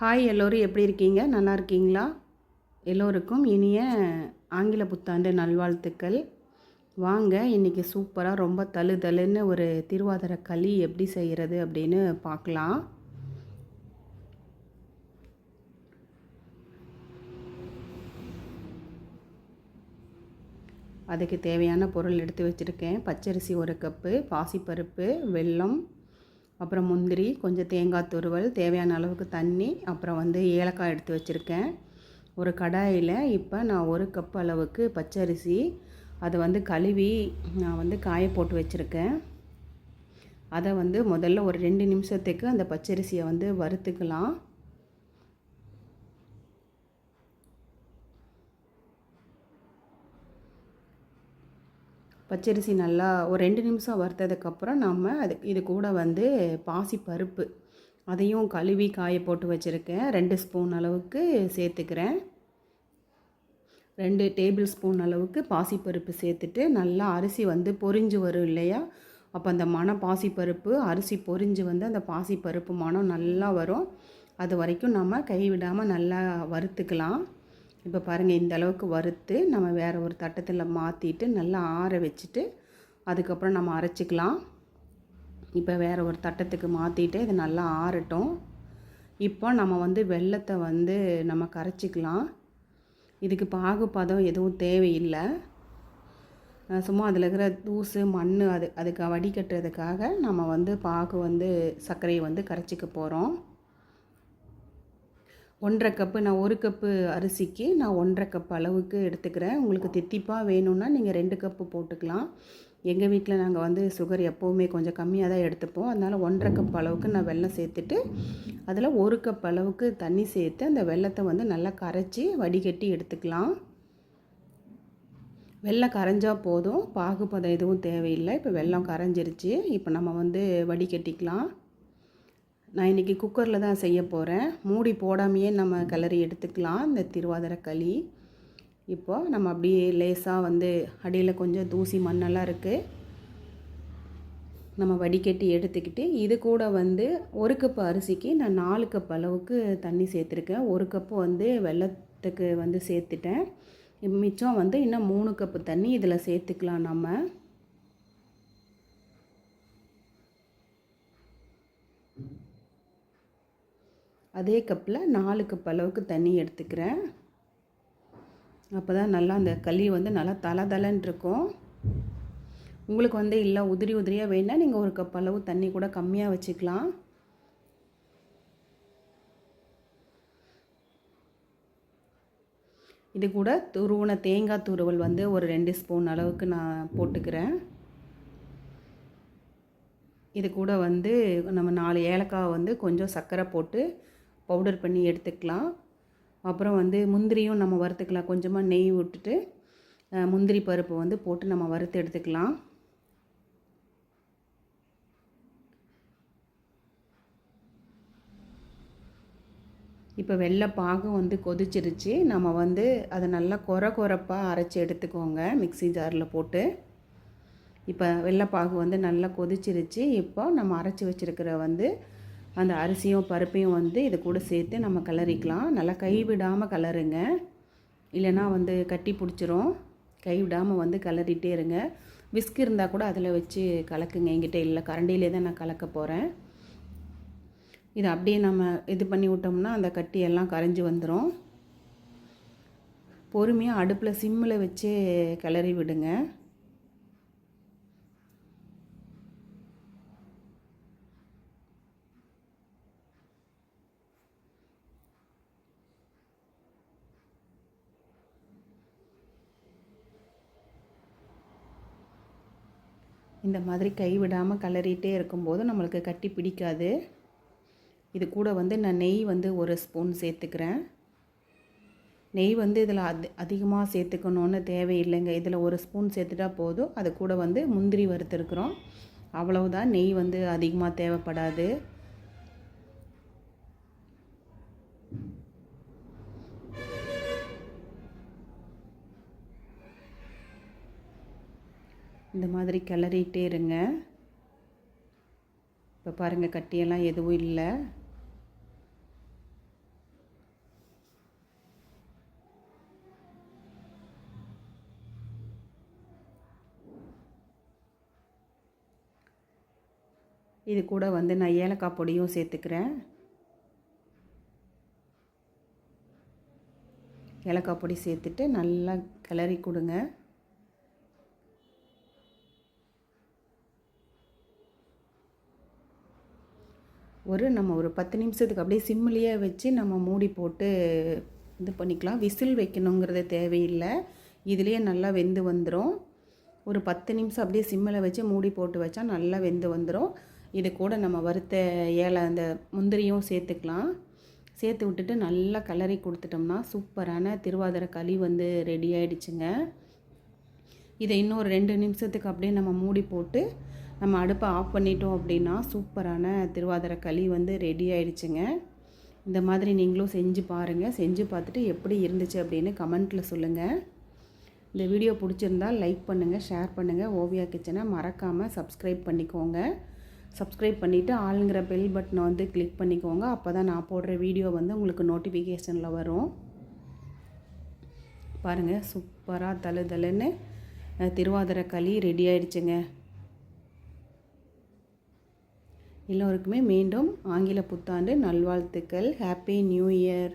Hi எல்லோரும் எப்படி இருக்கீங்க? நல்லா இருக்கீங்களா? எல்லோருக்கும் இனிய ஆங்கில புத்தாண்டு நல்வாழ்த்துக்கள். வாங்க இன்றைக்கி சூப்பராக ரொம்ப தழுதழுன்னு ஒரு திருவாதிர களி எப்படி செய்கிறது அப்படின்னு பார்க்கலாம். அதுக்கு தேவையான பொருள் எடுத்து வச்சுருக்கேன். பச்சரிசி ஒரு கப்பு பாசிப்பருப்பு வெல்லம் அப்புறம் முந்திரி கொஞ்சம் தேங்காய் துருவல் தேவையான அளவுக்கு தண்ணி அப்புறம் வந்து ஏலக்காய் எடுத்து வச்சுருக்கேன். ஒரு கடாயில் இப்போ நான் ஒரு கப் அளவுக்கு பச்சரிசி அதை வந்து கழுவி நான் வந்து காய போட்டு வச்சுருக்கேன். அதை வந்து முதல்ல ஒரு ரெண்டு நிமிஷத்துக்கு அந்த பச்சரிசியை வந்து வறுத்துக்கலாம். பச்சரிசி நல்லா ஒரு ரெண்டு நிமிஷம் வறுத்ததுக்கப்புறம் நம்ம அது இது கூட வந்து பாசி பருப்பு. அதையும் கழுவி காய போட்டு வச்சுருக்கேன். ரெண்டு ஸ்பூன் அளவுக்கு சேர்த்துக்கிறேன். ரெண்டு டேபிள் ஸ்பூன் அளவுக்கு பாசிப்பருப்பு சேர்த்துட்டு நல்லா அரிசி வந்து பொரிஞ்சு வரும் இல்லையா? அப்போ அந்த மனம் பாசிப்பருப்பு அரிசி பொரிஞ்சு வந்து அந்த பாசிப்பருப்பு மனம் நல்லா வரும். அது வரைக்கும் நம்ம கைவிடாமல் நல்லா வறுத்துக்கலாம். இப்போ பாருங்கள் இந்த அளவுக்கு வறுத்து நம்ம வேறு ஒரு தட்டத்தில் மாற்றிட்டு நல்லா ஆற வச்சுட்டு அதுக்கப்புறம் நம்ம அரைச்சிக்கலாம். இப்போ வேறு ஒரு தட்டத்துக்கு மாற்றிட்டு இது நல்லா ஆறட்டும். இப்போ நம்ம வந்து வெள்ளத்தை வந்து நம்ம கரைச்சிக்கலாம். இதுக்கு பாகுபதம் எதுவும் தேவையில்லை. சும்மா அதில் இருக்கிற தூசு மண் அது அதுக்கு வடிகட்டுறதுக்காக நம்ம வந்து பாகு வந்து சர்க்கரையை வந்து கரைச்சிக்க போகிறோம் ஒன்றரை கப்பு நான் ஒரு கப்பு அரிசிக்கு நான் ஒன்றரை கப் அளவுக்கு எடுத்துக்கிறேன். உங்களுக்கு தித்திப்பாக வேணும்னா நீங்கள் ரெண்டு கப்பு போட்டுக்கலாம். எங்கள் வீட்டில் நாங்கள் வந்து சுகர் எப்போவுமே கொஞ்சம் கம்மியாக தான் எடுத்துப்போம். அதனால் ஒன்றரை கப் அளவுக்கு நான் வெல்லம் சேர்த்துட்டு அதில் ஒரு கப் அளவுக்கு தண்ணி சேர்த்து அந்த வெள்ளத்தை வந்து நல்லா கரைச்சி வடிகட்டி எடுத்துக்கலாம். வெள்ளம் கரைஞ்சால் போதும். பாகுபதம் எதுவும் தேவையில்லை. இப்போ வெள்ளம் கரைஞ்சிருச்சு. இப்போ நம்ம வந்து வடிகட்டிக்கலாம். நான் இன்றைக்கி குக்கரில் தான் செய்ய போகிறேன் மூடி போடாமையே நம்ம கிளறி எடுத்துக்கலாம். இந்த திருவாதிரை களி. இப்போது நம்ம அப்படியே லேசாக வந்து அடியில் கொஞ்சம் தூசி மண்ணெல்லாம் இருக்குது நம்ம வடிகட்டி எடுத்துக்கிட்டு இது கூட வந்து ஒரு கப்பு அரிசிக்கு நான் நாலு கப் அளவுக்கு தண்ணி சேர்த்துருக்கேன். ஒரு கப்பு வந்து வெள்ளத்துக்கு வந்து சேர்த்துட்டேன். மிச்சம் வந்து இன்னும் மூணு கப்பு தண்ணி இதில் சேர்த்துக்கலாம் நம்ம. அதே கப்பில் நாலு கப் அளவுக்கு தண்ணி எடுத்துக்கிறேன். அப்போ தான் நல்லா அந்த களி வந்து நல்லா தலை தலைன்னு இருக்கும். உங்களுக்கு வந்து இல்லை உதிரி உதிரியாக வேணால் நீங்கள் ஒரு கப் அளவு தண்ணி கூட கம்மியாக வச்சுக்கலாம். இது கூட துருவன தேங்காய் துருவல் வந்து ஒரு ரெண்டு ஸ்பூன் அளவுக்கு நான் போட்டுக்கிறேன். இது கூட வந்து நம்ம நாலு ஏலக்காய் வந்து கொஞ்சம் சர்க்கரை போட்டு பவுடர் பண்ணி எடுத்துக்கலாம். அப்புறம் வந்து முந்திரியும் நம்ம வறுத்துக்கலாம். கொஞ்சமாக நெய் விட்டுட்டு முந்திரி பருப்பு வந்து போட்டு நம்ம வறுத்து எடுத்துக்கலாம். இப்போ வெள்ளை பாகம் வந்து கொதிச்சிருச்சு. நம்ம வந்து அதை நல்லா குறை குறைப்பாக அரைச்சி எடுத்துக்கோங்க. மிக்சி ஜாரில் போட்டு. இப்போ வெள்ளைப்பாகு வந்து நல்லா கொதிச்சிருச்சு. இப்போ நம்ம அரைச்சி வச்சுருக்கிற வந்து அந்த அரிசியும் பருப்பையும் வந்து இது கூட சேர்த்து நம்ம கலரிக்கலாம் நல்லா கைவிடாமல் கலருங்க இல்லைனா வந்து கட்டி பிடிச்சிரும். கைவிடாமல் வந்து கலரிட்டே இருங்க. விஸ்க் இருந்தால் கூட அதில் வச்சு கலக்குங்க. என்கிட்ட இல்லை. கரண்டியிலே தான் நான் கலக்க போகிறேன் இதை அப்படியே நம்ம இது பண்ணி விட்டோம்னா அந்த கட்டி எல்லாம் கரைஞ்சி வந்துடும் பொறுமையாக அடுப்பில் சிம்மில் வச்சு கிளறி விடுங்க. இந்த மாதிரி கைவிடாமல் கலரிட்டே இருக்கும்போது நம்மளுக்கு கட்டி பிடிக்காது. இது கூட வந்து நான் நெய் வந்து ஒரு ஸ்பூன் சேர்த்துக்கிறேன். நெய் வந்து இதில் அது அதிகமாக சேர்த்துக்கணுன்னு தேவையில்லைங்க. இதில் ஒரு ஸ்பூன் சேர்த்துட்டா போதும். அது கூட வந்து முந்திரி வறுத்துருக்குறோம். அவ்வளவுதான். நெய் வந்து அதிகமாக தேவைப்படாது. இந்த மாதிரி கிளறிட்டே இருங்க. இப்போ பாருங்கள் கட்டியெல்லாம் எதுவும் இல்லை. இது கூட வந்து நான் ஏலக்காய் பொடியும் சேர்த்துக்கிறேன். ஏலக்காய் பொடி சேர்த்துட்டு நல்லா கிளறி கொடுங்க. ஒரு நம்ம ஒரு பத்து நிமிஷத்துக்கு அப்படியே சிம்மிலேயே வச்சு நம்ம மூடி போட்டு இது பண்ணிக்கலாம். விசில் வைக்கணுங்கிறது தேவையில்லை. இதுலேயே நல்லா வெந்து வந்துடும் ஒரு பத்து நிமிஷம் அப்படியே சிம்மில் வச்சு மூடி போட்டு வச்சா நல்லா வெந்து வந்துடும் இது கூட நம்ம வறுத்த ஏழை அந்த முந்திரியும் சேர்த்துக்கலாம். சேர்த்து விட்டுட்டு நல்லா கலரி கொடுத்துட்டோம்னா சூப்பரான திருவாதிரை களி வந்து ரெடி ஆகிடுச்சுங்க இதை இன்னும் ஒரு ரெண்டு நிமிஷத்துக்கு அப்படியே நம்ம மூடி போட்டு நம்ம அடுப்பை ஆஃப் பண்ணிட்டோம் அப்படின்னா சூப்பரான திருவாதிரை களி வந்து ரெடி ஆயிடுச்சுங்க. இந்த மாதிரி நீங்களும் செஞ்சு பாருங்கள் செஞ்சு பார்த்துட்டு எப்படி இருந்துச்சு அப்படின்னு கமெண்ட்டில் சொல்லுங்கள் இந்த வீடியோ பிடிச்சிருந்தால் லைக் பண்ணுங்கள் ஷேர் பண்ணுங்கள் ஓவியா கிச்சனை மறக்காமல் சப்ஸ்கிரைப் பண்ணிக்கோங்க. சப்ஸ்கிரைப் பண்ணிவிட்டு ஆளுங்கிற பெல் பட்டனை வந்து கிளிக் பண்ணிக்கோங்க. அப்போ தான் நான் போடுற வீடியோ வந்து உங்களுக்கு நோட்டிஃபிகேஷனில் வரும். பாருங்கள் சூப்பராக தலு தலுன்னு திருவாதிரை களி ரெடி ஆயிடுச்சுங்க. எல்லோருக்குமே மீண்டும் ஆங்கில புத்தாண்டு நல்வாழ்த்துக்கள். Happy new year